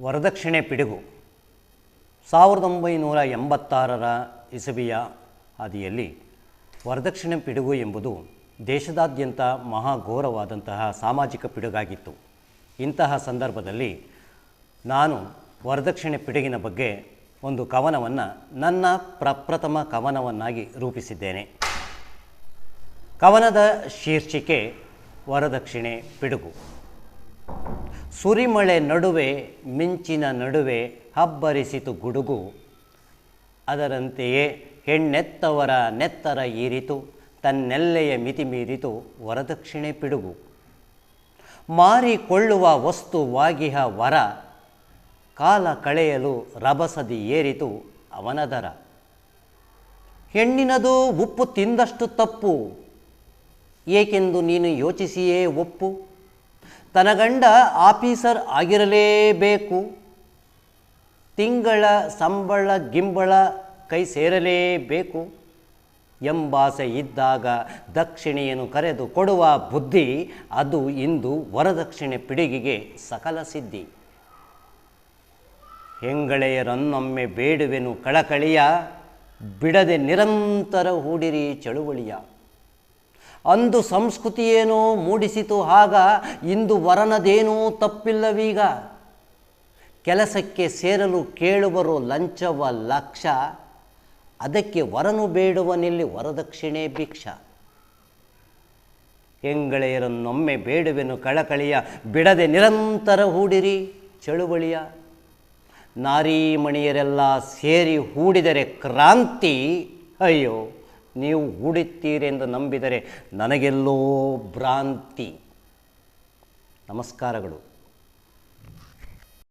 ವರದಕ್ಷಿಣೆ ಪಿಡುಗು. ಸಾವಿರದ ಒಂಬೈನೂರ ಎಂಬತ್ತಾರರ ಇಸವಿಯ ಹಾದಿಯಲ್ಲಿ ವರದಕ್ಷಿಣೆ ಪಿಡುಗು ಎಂಬುದು ದೇಶದಾದ್ಯಂತ ಮಹಾಘೋರವಾದಂತಹ ಸಾಮಾಜಿಕ ಪಿಡುಗಾಗಿತ್ತು. ಇಂತಹ ಸಂದರ್ಭದಲ್ಲಿ ನಾನು ವರದಕ್ಷಿಣೆ ಪಿಡುಗಿನ ಬಗ್ಗೆ ಒಂದು ಕವನವನ್ನು ನನ್ನ ಪ್ರಪ್ರಥಮ ಕವನವನ್ನಾಗಿ ರೂಪಿಸಿದ್ದೇನೆ. ಕವನದ ಶೀರ್ಷಿಕೆ ವರದಕ್ಷಿಣೆ ಪಿಡುಗು. ಸುರಿಮಳೆ ನಡುವೆ, ಮಿಂಚಿನ ನಡುವೆ ಹಬ್ಬರಿಸಿತು ಗುಡುಗು. ಅದರಂತೆಯೇ ಹೆಣ್ಣೆತ್ತವರ ನೆತ್ತರ ಏರಿತು ತನ್ನೆಲ್ಲೆಯ ಮಿತಿ ಮೀರಿತು ವರದಕ್ಷಿಣೆ ಪಿಡುಗು. ಮಾರಿಕೊಳ್ಳುವ ವಸ್ತುವಾಗಿಹ ವರ, ಕಾಲ ಕಳೆಯಲು ರಭಸದಿ ಏರಿತು ಅವನ ದರ. ಹೆಣ್ಣಿನದು ಉಪ್ಪು ತಿಂದಷ್ಟು ತಪ್ಪು, ಏಕೆಂದು ನೀನು ಯೋಚಿಸಿಯೇ ಒಪ್ಪು? ತನ್ನ ಗಂಡ ಆಫೀಸರ್ ಆಗಿರಲೇಬೇಕು. ತಿಂಗಳ ಸಂಬಳ ಗಿಂಬಳ ಕೈ ಸೇರಲೇಬೇಕು. ಎಂಬಾಸೆ ಇದ್ದಾಗ ದಕ್ಷಿಣೆಯನ್ನು ಕರೆದು ಕೊಡುವ ಬುದ್ಧಿ ಅದು ಇಂದು ವರದಕ್ಷಿಣೆ ಪಿಡಿಗಿಗೆ ಸಕಲ ಸಿದ್ಧಿ. ಹೆಂಗಳೆಯರನ್ನೊಮ್ಮೆ ಬೇಡುವೆನು ಕಳಕಳಿಯ, ಬಿಡದೆ ನಿರಂತರ ಹೂಡಿರಿ ಚಳುವಳಿಯ. ಅಂದು ಸಂಸ್ಕೃತಿಯೇನೋ ಮೂಡಿಸಿತು ಆಗ ಇಂದು ವರನದೇನೂ ತಪ್ಪಿಲ್ಲವೀಗ. ಕೆಲಸಕ್ಕೆ ಸೇರಲು ಕೇಳುವರು ಲಂಚವ ಲಕ್ಷ, ಅದಕ್ಕೆ ವರನು ಬೇಡುವನಿಲ್ಲಿ ವರದಕ್ಷಿಣೆ ಭಿಕ್ಷ. ಹೆಂಗಳೆಯರನ್ನೊಮ್ಮೆ ಬೇಡುವೆನು ಕಳಕಳಿಯ, ಬಿಡದೆ ನಿರಂತರ ಹೂಡಿರಿ ಚಳುವಳಿಯ. ನಾರೀಮಣಿಯರೆಲ್ಲ ಸೇರಿ ಹೂಡಿದರೆ ಕ್ರಾಂತಿ, ಅಯ್ಯೋ! ನೀವು ಹೂಡುತ್ತೀರೆಂದು ನಂಬಿದರೆ ನನಗೆಲ್ಲೋ ಭ್ರಾಂತಿ. ನಮಸ್ಕಾರಗಳು.